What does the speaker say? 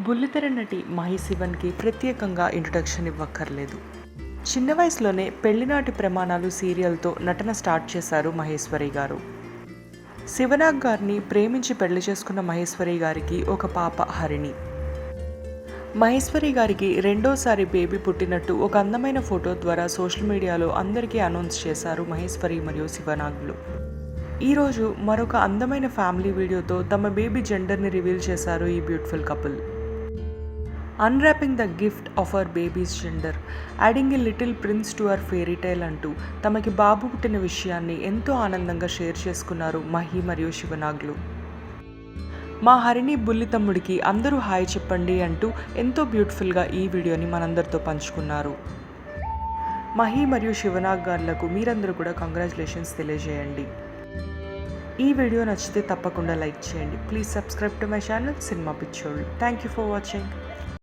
బుల్లితెర నటి మహిశివన్కి ప్రత్యేకంగా ఇంట్రొడక్షన్ ఇవ్వక్కర్లేదు. చిన్న వయసులోనే పెళ్ళినాటి ప్రమాణాలు సీరియల్తో నటన స్టార్ట్ చేశారు మహేశ్వరి గారు. శివనాగ్ గారిని ప్రేమించి పెళ్ళి చేసుకున్న మహేశ్వరి గారికి ఒక పాప హరిణి. మహేశ్వరి గారికి రెండోసారి బేబీ పుట్టినట్టు ఒక అందమైన ఫోటో ద్వారా సోషల్ మీడియాలో అందరికీ అనౌన్స్ చేశారు మహేశ్వరి మరియు శివనాగ్లు. ఈరోజు మరొక అందమైన ఫ్యామిలీ వీడియోతో తమ బేబీ జెండర్ని రివీల్ చేశారు ఈ beautiful couple. Unwrapping the gift of our baby's gender adding a little prince to our fairy tale అంటూ తమకి బాబు పుట్టిన విషయాన్ని ఎంతో ఆనందంగా షేర్ చేసుకున్నారు మహి మరియు శివనాగ్లు. మా హరిణి బుల్లి తమ్ముడికి అందరూ హాయ్ చెప్పండి అంటూ ఎంతో బ్యూటిఫుల్గా ఈ వీడియోని మనందరితో పంచుకున్నారు. మహి మరియు శివనాగ్ గార్లకు మీరందరూ కూడా కంగ్రాచులేషన్స్ తెలియజేయండి. ఈ వీడియో నచ్చితే తప్పకుండా లైక్ చేయండి. Please subscribe to my channel cinema పిచ్చోళ్ళు థ్యాంక్ యూ ఫర్ వాచింగ్